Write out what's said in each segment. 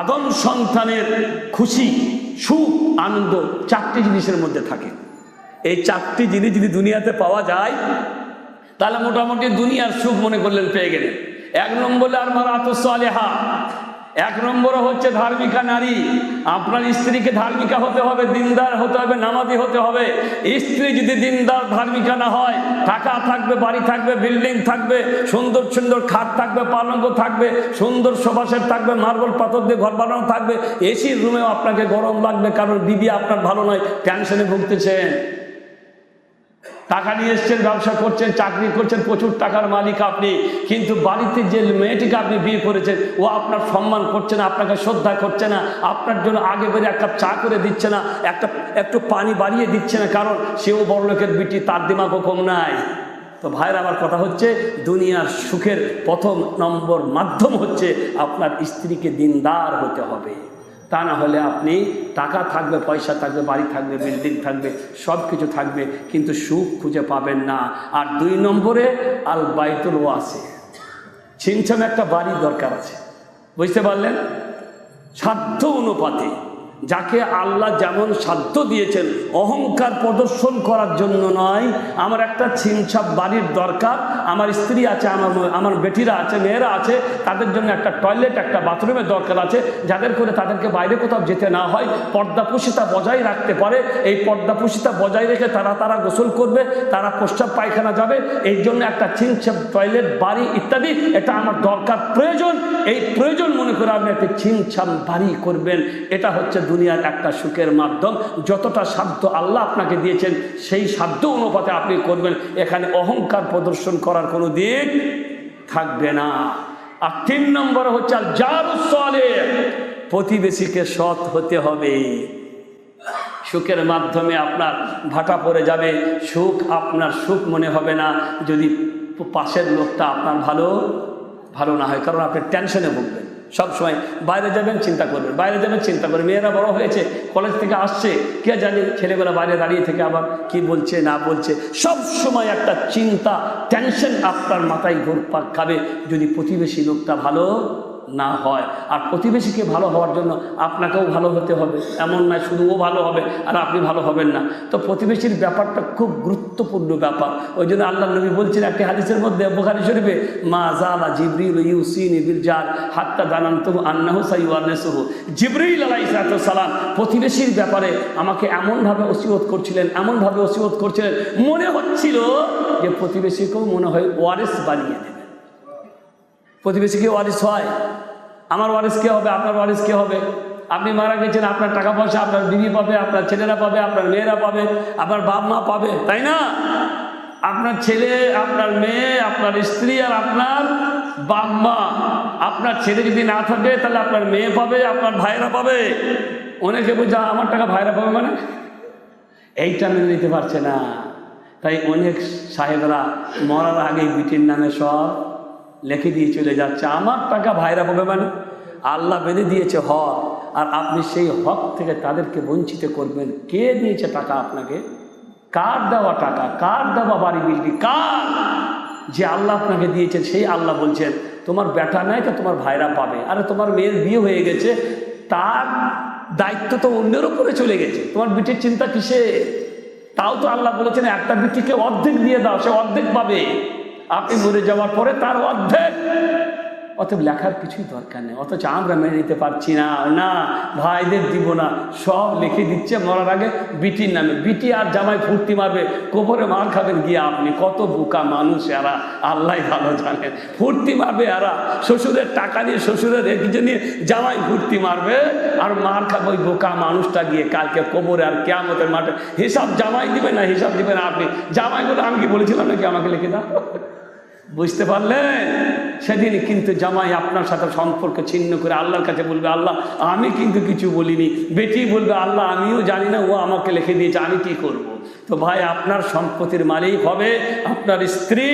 আদম সন্তানের খুশি, সুখ, আনন্দ চারটি জিনিসের মধ্যে থাকে। এই চারটি জিনিস যদি দুনিয়াতে পাওয়া যায়, তাহলে মোটামুটি দুনিয়ার সুখ মনে করলেন পেয়ে গেলেন। এক নম্বরে আর মারা আতসালেহা এক নম্বরে হচ্ছে ধার্মিকা নারী। আপনার স্ত্রীকে ধার্মিকা হতে হবে, দিনদার হতে হবে, নামাজি হতে হবে। স্ত্রী যদি দিনদার, ধার্মিকা না হয়, টাকা থাকবে, বাড়ি থাকবে, বিল্ডিং থাকবে, সুন্দর সুন্দর খাট থাকবে, পালঙ্ক থাকবে, সুন্দর সোফাসেট থাকবে, মার্বল পাথর দিয়ে ঘর বানানো থাকবে, এসির রুমেও আপনাকে গরম লাগবে, কারণ বিবি আপনার ভালো নয়, টেনশনে ভুগতেছেন। টাকা নিয়ে এসছেন, ব্যবসা করছেন, চাকরি করছেন, প্রচুর টাকার মালিক আপনি। কিন্তু বাড়িতে যে মেয়েটিকে আপনি বিয়ে করেছেন, ও আপনার সম্মান করছে না, আপনাকে শ্রদ্ধা করছে না, আপনার জন্য আগে বেড়ে এক কাপ চা করে দিচ্ছে না, একটা, একটু পানি বাড়িয়ে দিচ্ছে না, কারণ সেও বড় লোকের বিটি, তার দিমাগও কম নাই। তো ভাইয়ের আমার কথা হচ্ছে, দুনিয়ার সুখের প্রথম নম্বর মাধ্যম হচ্ছে আপনার স্ত্রীকে দিনদার হতে হবে। তা না হলে আপনি টাকা থাকবে, পয়সা থাকবে, বাড়ি থাকবে বিল্ডিং থাকবে সব কিছু থাকবে, কিন্তু সুখ খুঁজে পাবেন না। আর দুই নম্বরে আল বাইতুল আছে ছিমছাম একটা বাড়ির দরকার আছে। বুঝতে পারলেন? সাধ্য অনুপাতে। যাকে আল্লাহ যেমন সাধ্য দিয়েছেন, অহংকার প্রদর্শন করার জন্য নয়। আমার একটা ছিমছাপ বাড়ির দরকার। আমার স্ত্রী আছে, আমার আমার বেটিরা আছে, মেয়েরা আছে, তাদের জন্য একটা টয়লেট, একটা বাথরুমের দরকার আছে, যাদের করে তাদেরকে বাইরে কোথাও যেতে না হয় পর্দাপুষিতা বজায় রাখতে পারে। এই পর্দাপুষিতা বজায় রেখে তারা তারা গোসল করবে, তারা প্রস্রাব পায়খানা যাবে। এই জন্য একটা ছিমছাপ টয়লেট, বাড়ি ইত্যাদি, এটা আমার দরকার, প্রয়োজন। এই প্রয়োজন মনে করে আপনি একটা ছিমছাম বাড়ি করবেন। এটা হচ্ছে দুনিয়ার একটা সুখের মাধ্যম। যতটা সাধ্য আল্লাহ আপনাকে দিয়েছেন, সেই সাধ্য অনুপাতে আপনি করবেন। এখানে অহংকার প্রদর্শন করার কোনো দিক থাকবে না। আর তিন নম্বর হচ্ছে আর যার সলে প্রতিবেশীকে সৎ হতে হবে। সুখের মাধ্যমে আপনার ভাটা পড়ে যাবে। সুখ আপনার সুখ মনে হবে না। যদি পাশের লোকটা আপনার ভালো? ভালো না হয়, কারণ আপনি টেনশনে ভুগবেন। সবসময় বাইরে যাবেন, চিন্তা করবেন। বাইরে যাবেন, চিন্তা করবেন। মেয়েরা বড় হয়েছে কলেজ থেকে আসছে, কে জানি ছেলেবেলা বাইরে দাঁড়িয়ে থেকে আবার কি বলছে, না বলছে। সব সময় একটা চিন্তা টেনশন আপনার মাথায় ঘুরপাক খাবে। যদি প্রতিবেশী লোকটা ভালো না হয়। আর প্রতিবেশীকে ভালো হওয়ার জন্য আপনাকেও ভালো হতে হবে। এমন নয়, শুধু ও ভালো হবে আর আপনি ভালো হবেন না। তো প্রতিবেশীর ব্যাপারটা খুব গুরুত্বপূর্ণ ব্যাপার। ওই জন্য আল্লাহ নবী বলছেন একটি হাদিসের মধ্যে, বোখারি শরীফে, মা জালা জিবরিল ইউসিন বিল জার হাত্তা দানান তবু আন্নাহু সাইওয়ানেসহু জিবরিল সালাম প্রতিবেশীর ব্যাপারে আমাকে এমনভাবে ওসিয়ত করছিলেন, এমনভাবে ওসিয়ত করছিলেন, মনে হচ্ছিল যে প্রতিবেশীকেও মনে হয় ওয়ারেস বানিয়ে দেবে। প্রতিবেশী কি ওয়ারিস হয়? আমার ওয়ারিস কে হবে? আপনার ওয়ারিস কে হবে? আপনি মারা গেছেন, আপনার টাকা পয়সা, আপনার বিবি পাবে, আপনার ছেলেরা পাবে, আপনার মেয়েরা পাবে, আপনার বাপ মা পাবে, তাই না? আপনার ছেলে, আপনার মেয়ে, আপনার স্ত্রী আর আপনার বাপ মা। আপনার ছেলে যদি না থাকে, তাহলে আপনার মেয়ে পাবে, আপনার ভাইরা পাবে। অনেকে বলছে, আমার টাকা ভাইরা পাবে মানে? এইটা মেনে নিতে পারছে না। তাই অনেক সাহেবরা মরার আগে বিটির নামে সব লিখে দিয়ে চলে যাচ্ছে। আমার টাকা ভাইরা হবে মানে? আল্লাহ বেঁধে দিয়েছে হক। আর আপনি সেই হক থেকে তাদেরকে বঞ্চিত করবেন। কে দিয়েছে টাকা আপনাকে? কার দেওয়া টাকা? কার দেওয়া বাড়ি বিল্ডিং কার? যে আল্লাহ আপনাকে দিয়েছেন সেই আল্লাহ বলছেন, তোমার বেটা নাই তো তোমার ভাইরা পাবে। আরে, তোমার মেয়ের বিয়ে হয়ে গেছে। তার দায়িত্ব তো অন্যের উপরে চলে গেছে। তোমার বিটির চিন্তা কিসে তাও তো আল্লাহ বলেছেন, একটা বিটিকে অর্ধেক দিয়ে দাও, সে অর্ধেক পাবে। আপনি মরে যাওয়ার পরে তার অর্ধেক। অতএব লেখার কিছুই দরকার নেই। অথচ আমরা মেনে নিতে পারছি না। না, ভাইদের দিব না। সব লিখে দিচ্ছে মরার আগে বিটির নামে। বিটি আর জামাই ফুর্তি মারবে। কোপরে মার খাবেন গিয়ে আপনি। কত বোকা মানুষ এরা। আল্লাহ ভালো জানেন ফুর্তি মারবে এরা। শ্বশুরের টাকা নিয়ে, শ্বশুরের রেখে নিয়ে জামাই ফুর্তি মারবে। আর মার খাবে ওই বোকা মানুষটা গিয়ে কালকে কোবরে আর কেয়ামতের মাঠে। হিসাব জামাই দিবে না? হিসাব দিবে না আপনি? জামাই আমি কি বলেছিলাম নাকি আমাকে লিখে দাও? বুঝতে পারলেন সেদিন কিন্তু জামাই আপনার সাথে সম্পর্ক ছিন্ন করে আল্লাহর কাছে বলবে, আল্লাহ, আমি কিন্তু কিছু বলিনি বেটি বলবে, আল্লাহ, আমিও জানি না, ও আমাকে লিখে দিয়েছে, আমি কি করব। তো ভাই, আপনার সম্পত্তির মালিক হবে আপনার স্ত্রী,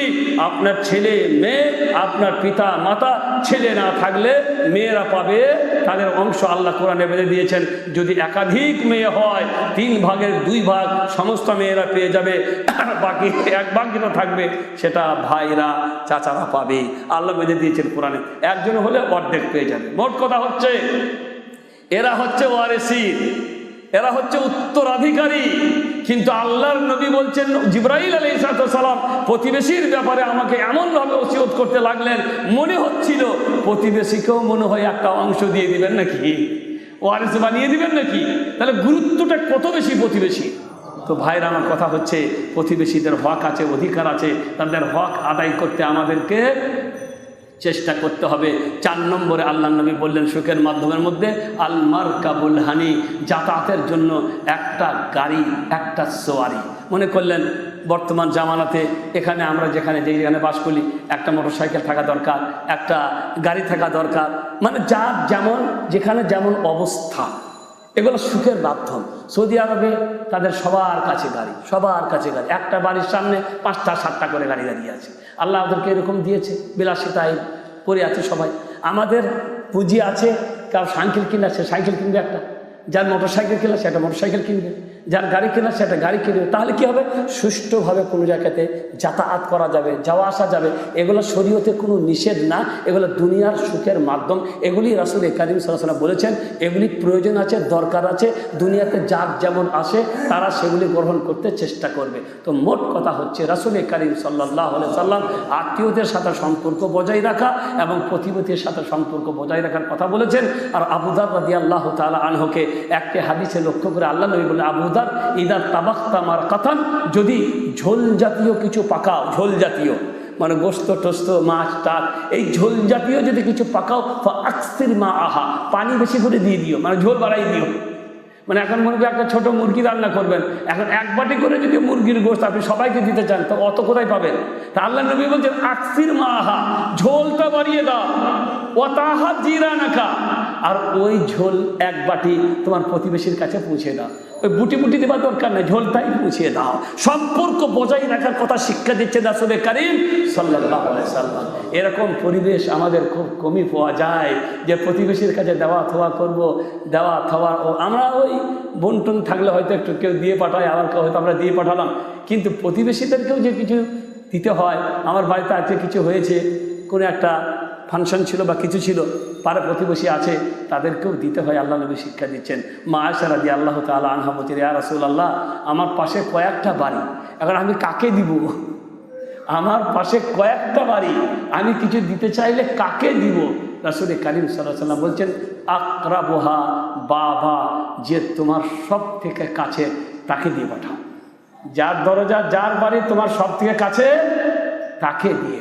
আপনার ছেলে, মেয়ে, আপনার পিতা, মাতা, ছেলে না থাকলে মেয়েরা পাবে তাদের অংশ আল্লাহ কোরআনে বেঁধে দিয়েছেন। যদি একাধিক মেয়ে হয়, তিন ভাগের দুই ভাগ সমস্ত মেয়েরা পেয়ে যাবে। বাকি এক ভাগ যেটা থাকবে, সেটা ভাইরা, চাচারা পাবে। আল্লাহ বেঁধে দিয়েছেন কোরআনে। একজন হলে অর্ধেক পেয়ে যাবে। মোট কথা হচ্ছে, এরা হচ্ছে ওয়ারেসি, এরা হচ্ছে উত্তরাধিকারী। কিন্তু আল্লাহর নবী বলছেন, জিব্রাইল আলী সালাম প্রতিবেশীর ব্যাপারে আমাকে এমনভাবে ওসিয়ত করতে লাগলেন, মনে হচ্ছিল প্রতিবেশীকেও মনে হয় একটা অংশ দিয়ে দিবেন নাকি? ওয়ারেস বানিয়ে দিবেন নাকি? তাহলে গুরুত্বটা কত বেশি প্রতিবেশী? তো ভাইরা আমার কথা হচ্ছে, প্রতিবেশীদের হক আছে, অধিকার আছে, তাদের হক আদায় করতে আমাদেরকে চেষ্টা করতে হবে। চার নম্বরে আল্লাহ নবী বললেন, সুখের মাধ্যমের মধ্যে আলমার কাবুল হানি যাতায়াতের জন্য একটা গাড়ি, একটা সোয়ারি। মনে করলেন, বর্তমান জামানাতে এখানে আমরা যেখানে যে যেখানে বাস করি, একটা মোটর সাইকেল থাকা দরকার, একটা গাড়ি থাকা দরকার। মানে যার যেমন, যেখানে যেমন অবস্থা। এগুলো সুখের মাধ্যম। সৌদি আরবে তাদের সবার কাছে গাড়ি, সবার কাছে গাড়ি। একটা বাড়ির সামনে পাঁচটা, সাতটা করে গাড়ি দাঁড়িয়ে আছে। আল্লাহ ওদেরকে এরকম দিয়েছে, বিলাসিতায় পড়ে আছে সবাই। আমাদের পুঁজি আছে কার সাইকেল কিনা আছে সাইকেল কিনবে একটা। যার মোটর সাইকেল কিনা সেটা মোটর সাইকেল কিনবে, যার গাড়ি কেনা সেটা গাড়ি কিনবে। তাহলে কি হবে? সুষ্ঠুভাবে কোনো জায়গাতে যাতায়াত করা যাবে, যাওয়া আসা যাবে। এগুলো শরীয়তে কোনো নিষেধ না, এগুলো দুনিয়ার সুখের মাধ্যম। এগুলি রাসুল কারিম সাল্লাহ বলেছেন, এগুলি প্রয়োজন আছে, দরকার আছে। দুনিয়াতে যার যেমন আসে, তারা সেগুলি গ্রহণ করতে চেষ্টা করবে। তো মোট কথা হচ্ছে, রাসুল করিম সাল্লাহ সাল্লাম আত্মীয়দের সাথে সম্পর্ক বজায় রাখা এবং প্রতিপতির সাথে সম্পর্ক বজায় রাখার কথা বলেছেন। আর আবুদার আল্লাহ তালা আনহকে একটি হাদিসে লক্ষ্য করে আল্লাহ নবী বলে আবুদার ইদার তাবাক্তামার কাতান যদি ঝোল জাতীয় কিছু পাকাও, ঝোল জাতীয় মানে গোস্ত, টোস্ত, মাছ টাছ এই ঝোল জাতীয় যদি কিছু পাকাও আকসির মা আহা, পানি বেশি করে দিয়ে দিও মানে ঝোল বাড়াই দিও। মানে এখন মনে একটা ছোট মুরগি রান্না করবেন, এখন এক বাটি করে যদি মুরগির গোস্ত আপনি সবাইকে দিতে চান, তো অত কোথায় পাবেন? তা আল্লাহ নবী বলছেন, আকসির মা আহা, ঝোলটা বাড়িয়ে দাও ও তাহা জিরা নাকা আর ওই ঝোল এক বাটি তোমার প্রতিবেশীর কাছে পৌঁছে দাও। ওই বুটি বুটি দেওয়ার দরকার নেই ঝোলটাই পৌঁছিয়ে দাও। সম্পর্ক বজায় রাখার কথা শিক্ষা দিচ্ছে রাসুল কারিম সাল্লাহ সাল্লাম। এরকম পরিবেশ আমাদের খুব কমই পাওয়া যায় যে প্রতিবেশীর কাছে দেওয়া থোয়া করব, দেওয়া থাওয়া, ও আমরা ওই বন্টন থাকলে হয়তো একটু কেউ দিয়ে পাঠায়, আবার কেউ হয়তো আমরা দিয়ে পাঠালাম। কিন্তু প্রতিবেশীদেরকেও যে কিছু দিতে হয়, আমার বাড়িতে আজকে কিছু হয়েছে, কোনো একটা ফাংশন ছিল বা কিছু ছিল, পাড়া প্রতিবেশী আছে, তাদেরকেও দিতে হয়, আল্লাহ নবী শিক্ষা দিচ্ছেন। মা আয়সারা দিয়ে আল্লাহ তালা আনহাবতির ইয়া রাসুল আল্লাহ আমার পাশে কয়েকটা বাড়ি, এখন আমি কাকে দিব? আমার পাশে কয়েকটা বাড়ি, আমি কিছু দিতে চাইলে কাকে দিব? রাসুল কারিম সাল্লাহ সাল্লাম বলছেন, আকরাবোহা বাবা, যে তোমার সব থেকে কাছে, তাকে দিয়ে পাঠাও। যার দরজা, যার বাড়ি তোমার সব থেকে কাছে, তাকে দিয়ে